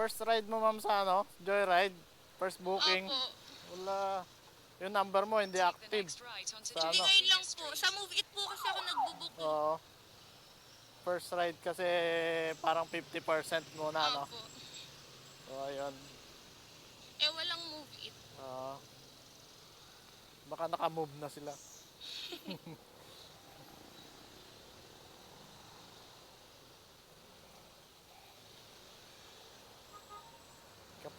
First ride mo ma'am sa ano? Joyride? First booking? Opo. Wala. Yung number mo hindi active. Sa Hindi ano? ngayon lang po. Sa Move It po kasi ako nagbubook. eh. Oo. First ride kasi parang 50% muna, no? Opo. So, ayun. Eh, walang Move It. Oo. baka naka-move na sila.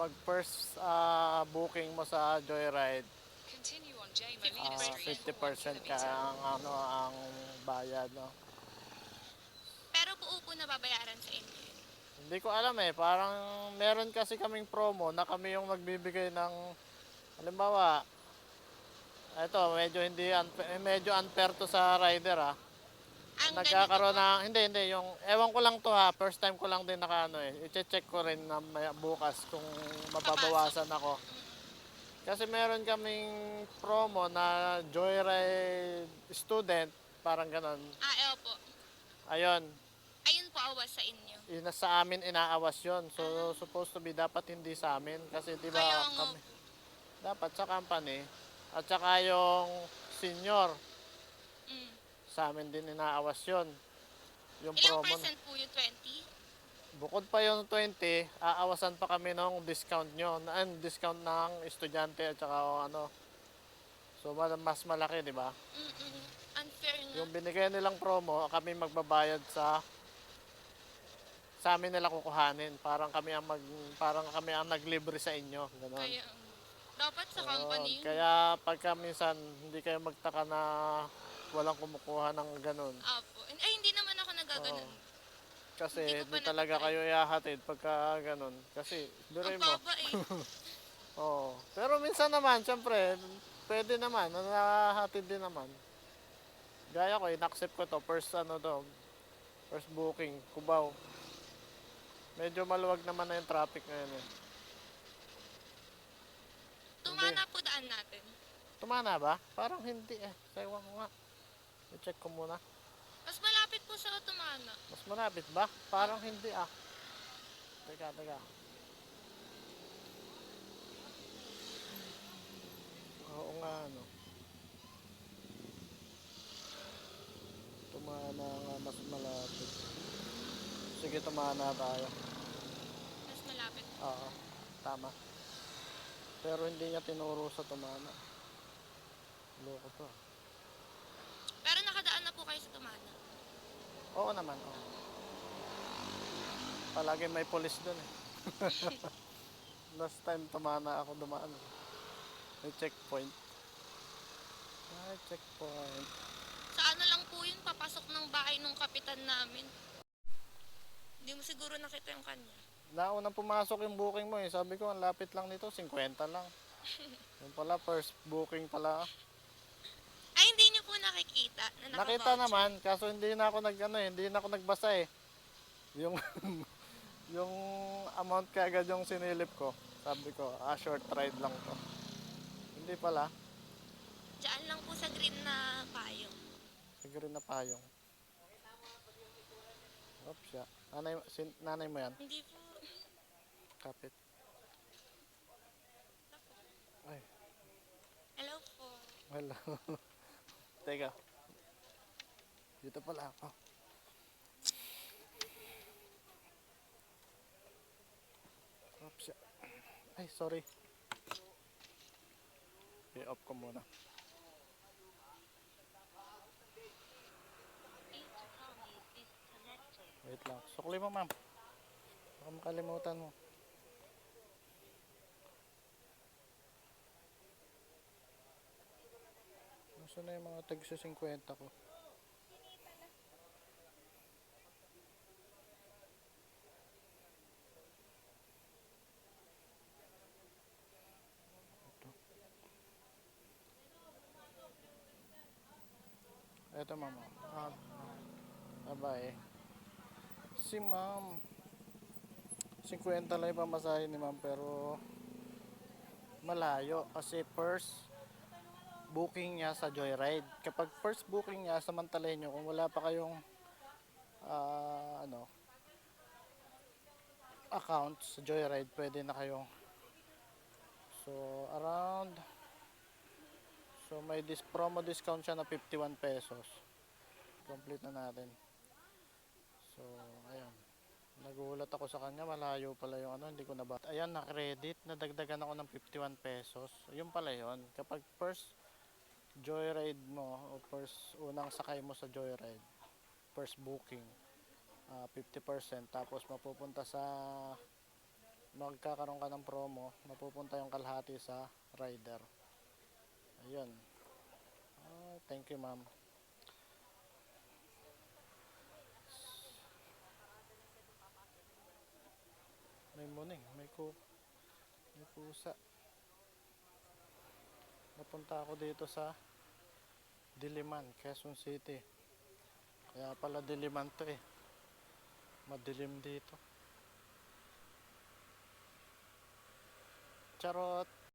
Kapag first ah, booking mo sa Joyride, Street. 50% ka ang ano ang bayad, no? Pero buo po nababayaran sa inyo. Hindi ko alam eh, parang meron kasi kaming promo na kami yung nagbibigay ng halimbawa ito, medyo hindi unfair, eh, medyo unfair to sa rider ah. Ang Nagkakaroon po, na, hindi, hindi, yung, ewan ko lang to ha, first time ko lang din naka ano eh, i-check ko rin na may, bukas kung mababawasan ako. Kasi meron kaming promo na Joyride student, parang ganon. Ah, eh, opo. Ayun, Ayun po awas sa inyo. yun na sa amin inaawas yon So, supposed to be dapat hindi sa amin. Kasi di ba Kaya nga kami, dapat sa company, at saka yung senior, Mm. Sa amin din inaawas yon Yung Ilang promo. percent po yung 20? Bukod pa yung 20, aawasan pa kami ng discount nyo. Na, discount ng estudyante at saka o ano. So, ma- mas malaki, di ba? Mm-mm. Unfair nga. Yung binigay nilang promo, kami magbabayad sa sa amin nila kukuhanin. Parang kami ang mag parang kami ang naglibre sa inyo, ganoon. Kaya, dapat sa Oo, company yun. kaya pagka minsan hindi kayo magtaka na walang kumukuha ng ganun. Apo. Ay, hindi naman ako nagaganon. Kasi Hindi ko talaga kayo ihahatid pagka ganun. Kasi biruin Ang mo. baba eh. Oo. Pero minsan naman, syempre, pwede naman, nahahatid din naman. Gaya ko, in-accept ko to, first ano to, first booking, Cubao. Medyo maluwag naman na yung traffic ngayon eh. Tumana po daan natin. Tumana ba? Parang hindi eh. Sayawan ko nga. I-check ko muna. Mas malapit po sa Tumana. Mas malapit ba? Parang hindi ah. Teka, teka. Oo nga ano. Tumana nga mas malapit. Sige, tumana tayo. Mas malapit. Oo, tama. Pero hindi niya tinuro sa tumana. Loko to. ah. Pero nakadaan na po kayo Tumana. Oo naman, oo. Palagi may polis doon eh. Last time tumana ako dumaan. May checkpoint. May checkpoint. Sa ano lang po yun, papasok ng bahay nung kapitan namin. Hindi mo siguro nakita yung kanya. Naunang pumasok yung booking mo eh. Sabi ko, ang lapit lang nito, 50 lang. Yung pala, first booking pala. Nakikita na Nakita naman, kaso hindi na ako nag ano, eh, hindi na ako nagbasa eh. Yung yung amount kagad yung sinilip ko. Sabi ko, ah, short ride lang to. Hindi pala, Diyan lang po sa green na payong. siguro na payong. Oops, ya. Nanay, sin, nanay mo yan, Hindi po. kapit. Ay, Hello po. wala. Teka. Dito pala ako. Oops, ya. Ay, sorry. I-off ko muna. Wait lang. Sukli mo, ma'am. Baka makalimutan mo. Nasaan na yung mga tag sa 50 ko? Ito ma'am. Ah, abay. Si ma'am. 50 lang yung pamasahe ni ma'am pero malayo kasi first booking niya sa Joyride. Kapag first booking niya, samantalahin nyo kung wala pa kayong ah, ano account sa Joyride, pwede na kayong so around so may dis promo discount siya na 51 pesos. Complete na natin. So, ayun. Nagulat ako sa kanya, malayo pala yung ano, hindi ko na ba. Ayan, na-credit, nadagdagan ako ng 51 pesos. Yun pala yun. Kapag first joyride mo, o first unang sakay mo sa joyride, first booking, ah, 50%, tapos mapupunta sa, magkakaroon ka ng promo, mapupunta yung kalahati sa rider. Ayun. Ah, thank you, ma'am. May muning, may ku may pusa. Napunta ako dito sa Diliman, Quezon City. Kaya pala Diliman to eh. Madilim dito. Charot!